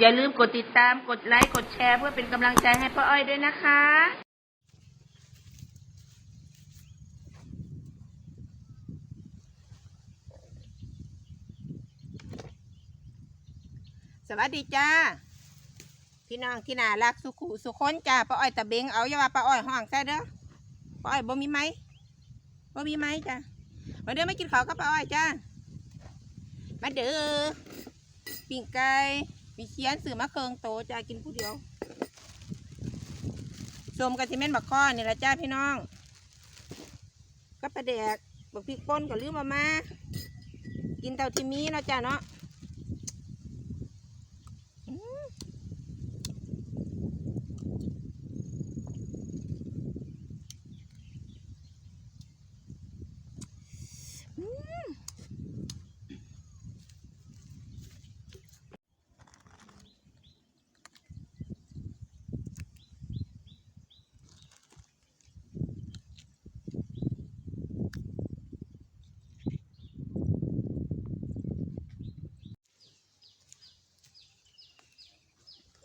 อย่าลืมกดติดตามกดไลค์ กดแชร์เพื่อเป็นกำลังใจให้ป้าอ้อยด้วยนะคะสวัสดีจ้า พี่น้องที่น่ารักสุขุสุคนจ้าป้าอ้อยตะเบงเอาอย่าว่าป้าอ้อยห้องใส่เด้อป้าอ้อยบ่มีไหมบ่มีไหมจ้ามาเด้อไมากินข้าวกับป้าอ้อยจ้ามาเด้อปิ้งไก่ มีเคียนสื่อมะเคิงโตจ้ากินผู้เดียวสมกับซีเมนต์บักข้อนี่ละจ้าพี่น้อง ก็ประแดกบักพริกป่นก็ลืมมามา กินเต่าทีมีเนาะจ้าเนาะ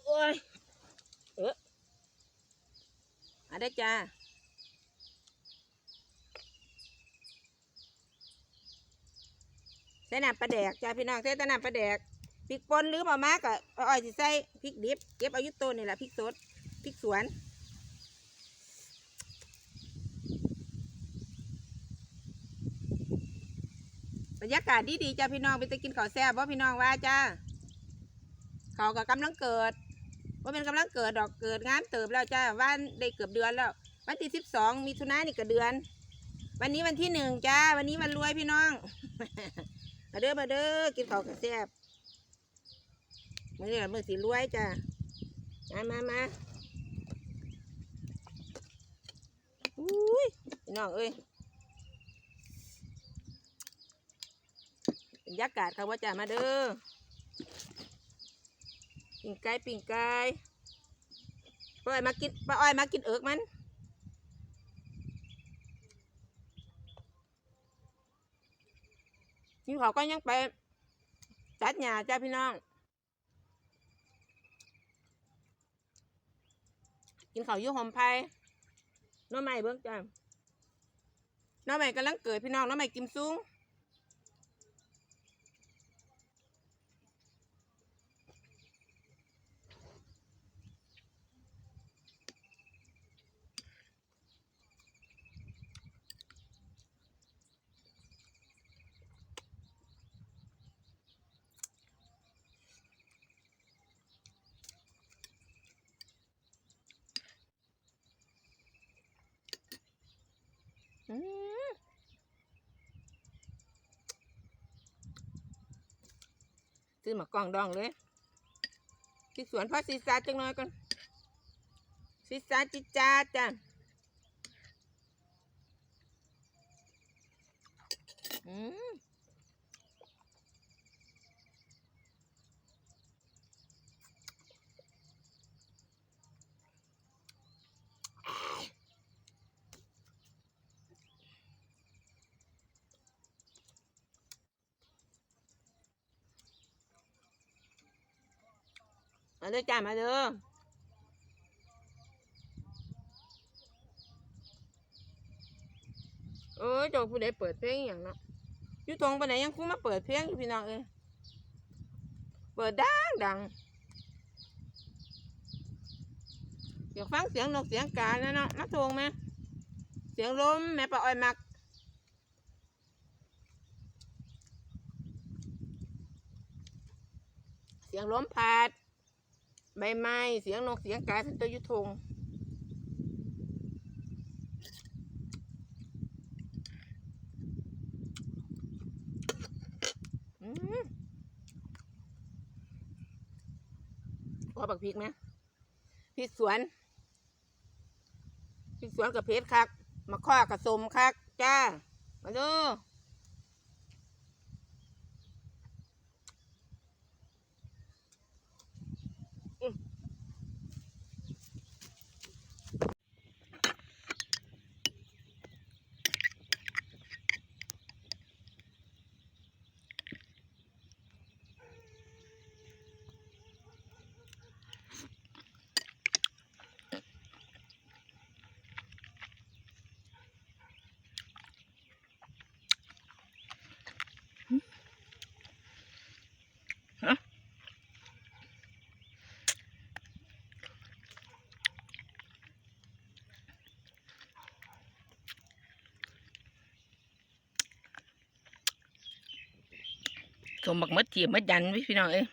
โอ้ย เออมา ได้จ้าใส่น้ำปลาแดกจ้าพี่น้องใส่แต่น้ำปลาแดกพริกป่นหรือมามาก็อ้อยสิใส่พริกดิบเก็บอายุต้นนี่แหละพริกสดพริกสวนบรรยากาศดีดีๆจ้าพี่น้องไปตะกินข้าวแซ่บว่าพี่น้องว่าจ้าเขาวก็กำลังเกิด ว่าเป็นกำลังเกิดดอกเกิดงานเติบแล้วจ้าว่านได้เกือบเดือนแล้ว วันที่สิบสองมีทุนายนนี่ก็เดือน วันนี้วันที่หนึ่งจ้า วันนี้วันรวยพี่น้อง มาเด้อมาเด้อกินข้าวกับแซ่บมือนี้ล่ะมือสีรวยจ้ามามามาอุ้ยพี่น้องเอ้ยบรรยากาศเขาว่าจ้ามาเด้อ ปิ่งไก่ปิ่งไก่ป้าอ้อยมากินป้าอ้อยมากินเอิกมันนี่เขาก็ยังไปตัดหญ้าจ้าพี่น้อง กินเขายุ่หอมไผ่น้องใหม่เบิ้งจ้าน้องใหม่กำลังเกิดพี่น้องน้องใหม่กิมซุ้ง อืม ซื้อมากล่องดองเลยที่สวนพ่อซีซาจังน้อยก่อนซีซาจิจ้าจ้ะอืม มาเด้อจ้ามาเด้อเอ้ยเจ้าผู้ใดเปิดเพลงอย่างเนาะอยู่ตรงไปไหนยังคุ้มาเปิดเพลงอยู่พี่น้องเอ้ยเปิดดังดังอยากฟังเสียงนกเสียงกาแล้วเนาะมาทวงไหมเสียงลมแม่ปลาอ้อยมักเสียงลมพัด ใบไม้เสียงนกเสียงกาสันตัวยุทงอืมว่าบักพริกไหมพริกสวนพริกสวนกับเพชรคักมาข้อกับสมคัก จ้า มาดู สมบักมดเทียมมดยันไว้พี่น้องเอ้ย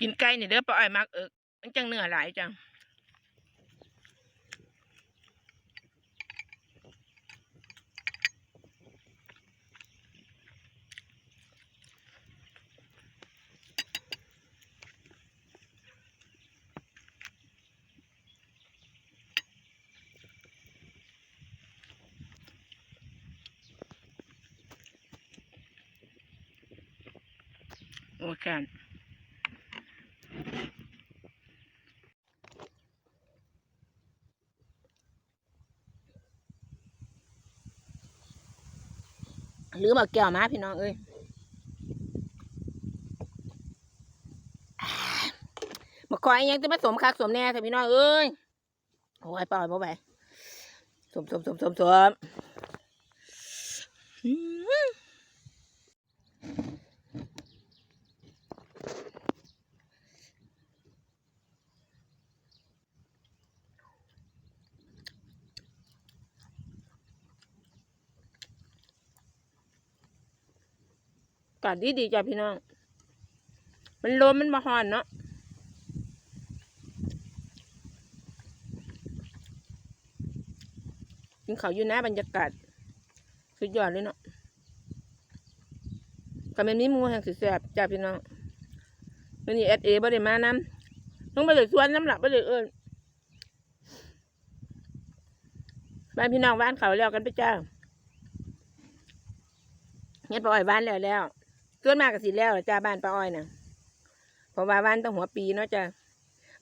กินไก่เนี่ยเด้อปลาอ้อยมักเอิกมันจังเนื้อหลายจัง โอ้แค่นหรือมาแก้วมาพี่น้องเอ้ยมาคอยยังจะมาสมคักสมแน่เถอพี่น้องเอ้ยโอ้ยปล่อยบ่ไปสมสมสมสมสมอืม อา กาศดีดีๆจ้ะพี่น้อง มันลมมันมาหอนเนาะกินเขาอยู่นะบรรยากาศสุดยอดเลยเนาะก็เป็นนี้หมูแห่งสุดแซ่บจ้ะพี่น้องวันนี้เอสเอบ่ได้มานำต้องไปเลยสวนน้ำหลับไปเลยเอิญบ้านพี่น้องบ้านเขาแล้วกันไปจ้าเงี้ยปล่อยบ้านแล้วแล้ว ส่วนมากก็สิแล้วล่ะจ้าบ้านป้าอ้อยนะเพราะว่าบ้านต้องหัวปีเนาะจ้า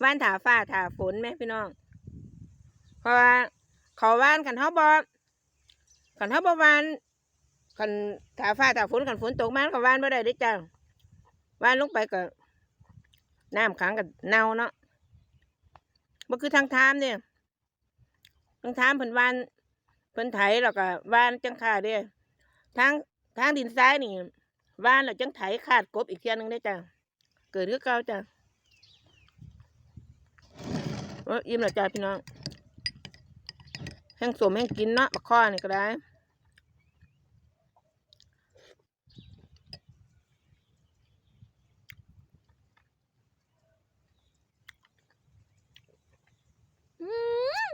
บ้านถาฟ้าถาฝนไหมพี่น้อง เพราะว่าเขาบ้านกันเฮาบ่กันเฮาบ่บ้านกันถาฟ้าถาฝนกันฝนตกมาก็บ้านบ่ได้ด้อจ้าบ้านลงไปก็น้ำขังกับเน่าเนาะบ่คือทางทามเนี่ยทางทามเพิ่นบ้านเพิ่นไถแล้วก็บ้านจังค่าเด้ทางทางดินทรายนี่ ว่านแล้วจังไถขาดกบอีกเทียหนึงได้จ้ะเกิดคือเก่าจ้ะเอ้ยอิ่มแล้วจ้ะพี่น้องแห้งสมแห้งกินเนาะบักข้อนี่ก็ได้อืม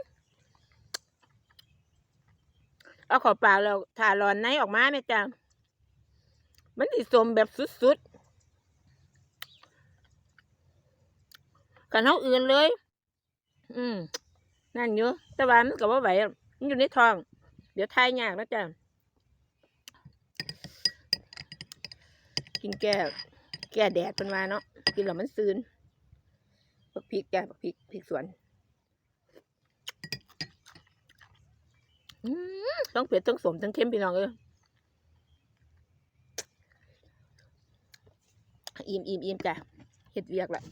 เอาเขอปลากแล้วถ่าร้อนในออกมาไหมจ้ะ มันสิสมแบบสุดๆกันเท่าอื่นเลย อืม นั่นอยู่แต่ว่ามันก็บ่ไหวมันอยู่ในท้อง เดี๋ยวทายยากนะจ๊ะกินแก้แก้แดดเป็นวาเนาะกินแล้วมันซืนบักพริกจ้ะบักพริกพริกสวนอืมต้องเผ็ดต้องสมต้องเค็มพี่น้องเอ้ย อิ่มอิ่มอิ่มจ้ะเห็ดเวียกละ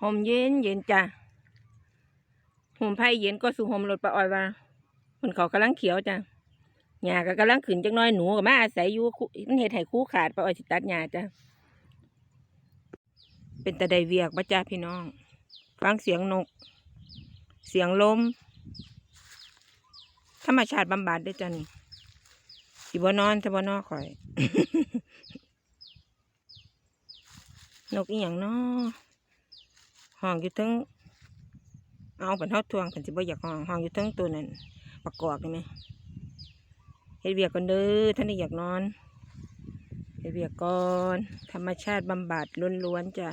หอมเย็นเย็นจ้ะหอมไผ่เย็นก็สู่หอมรถปลาอ้อยว่ามันเขากำลังเขียวจ้ะหญ้าก็กำลังขึ้นจักหน้อยหนูก็มาอาศัยอยู่มันเฮ็ดให้คู่ขาดปลาอ้อยสิตัดหญ้าจ้ะเป็นตะไดเวียกบ่จ้ะพี่น้อง ฟังเสียงนก เสียงลม ธรรมชาติบำบัดเด้จ้ะนี่สิบนอนสิบนอนข่อย นกอีหยังเนาะ ห้องอยู่ทั้งเอาเป็นเท่าทวงกันสิบ่อยากห้องห้องอยู่ทั้งตัวนั้นประกอบได้ไหมเฮ็ดเวียกก่อนเด้อท่านนี่อยากนอนเฮ็ดเวียกก่อนธรรมชาติบำบัดล้วนๆจ้ะ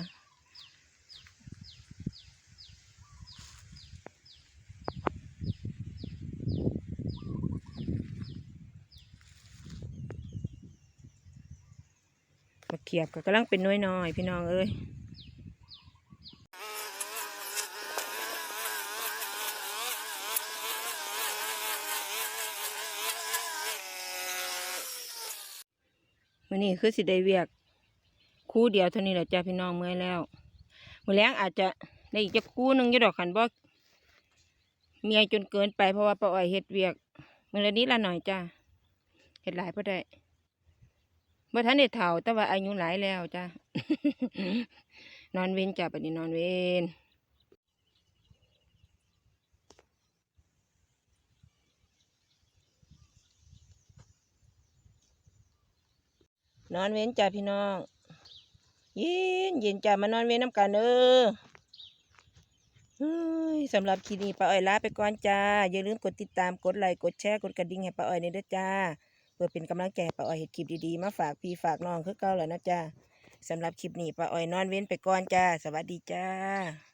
มะเขียบก็กำลังเป็นน้อยๆพี่น้องเอ้ยันนี้คือสิได้เวียกคู่เดียวเท่านี้แหละจ้าพี่น้องเมื่อยแล้วมือแรงอาจจะได้อีกจะคู่หนึ่งอยู่ดอกคันบ่เมียจนเกินไปเพราะว่าป้าอ้อยเฮ็ดเวียกมือละนิดละหน่อยจ้าเฮ็ดหลายบ่ได้บ่อทันได้เฒ่าแต่ว่าอายุหลายแล้วจ้านอนเว้นจ้าบัดนี้นอนเว้น นอนเว้นจ้าพี่น้องเย็นเย็นจ้ามานอนเว้นน้ำกันเออสำหรับคลิปนี้ป้าอ้อยลาไปก่อนจ้า อย่าลืมกดติดตาม กดไลค์ กดแชร์ กดกระดิ่งให้ป้าอ้อยในเด้อจ้า เพื่อเป็นกำลังใจให้ป้าอ้อยเห็ดคลิปดีๆ มาฝากพี่ฝากน้องคือเก่าแล้วนะจ้าสำหรับคลิปนี้ป้าอ้อยนอนเว้นไปก่อนจ้า สวัสดีจ้า